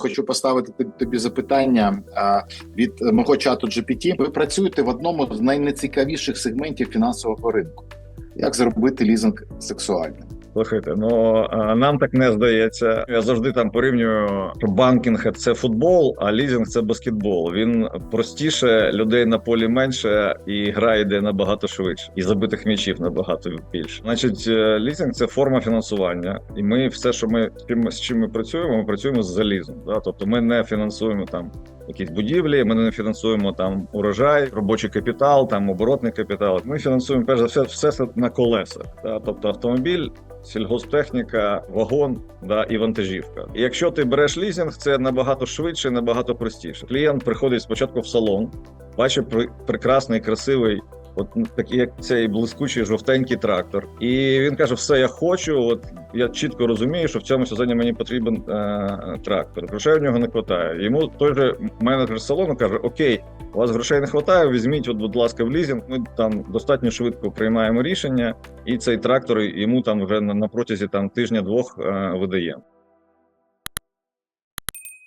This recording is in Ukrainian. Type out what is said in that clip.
Хочу поставити тобі- запитання від мого чату GPT. Ви працюєте в одному з найнецікавіших сегментів фінансового ринку. Як зробити лізинг сексуальним? Слухайте, ну нам так не здається. Я завжди там порівнюю, що банкінг це футбол, а лізинг це баскетбол. Він простіше, людей на полі менше, і гра йде набагато швидше, і забитих м'ячів набагато більше. Значить, е, лізинг це форма фінансування, і ми все, що ми з чим, ми працюємо, ми працюємо з залізом. Да? Тобто, ми не фінансуємо там. Якісь будівлі, ми не фінансуємо там урожай, робочий капітал, там оборотний капітал. Ми фінансуємо перш за все все на колесах. Да? Тобто автомобіль, сільгосптехніка, вагон да, і вантажівка. І якщо ти береш лізинг, це набагато швидше, набагато простіше. Клієнт приходить спочатку в салон, бачить прекрасний, красивий. От такий, як цей блискучий жовтенький трактор, і він каже: все, я хочу. От я чітко розумію, що в цьому сезоні мені потрібен е, трактор. Грошей в нього не вистачає. Йому той же менеджер салону каже: Окей, у вас грошей не вистачає, візьміть, от, будь ласка, в лізінг. Ми там достатньо швидко приймаємо рішення, і цей трактор йому там вже на, протязі там тижня-двох е, видаємо.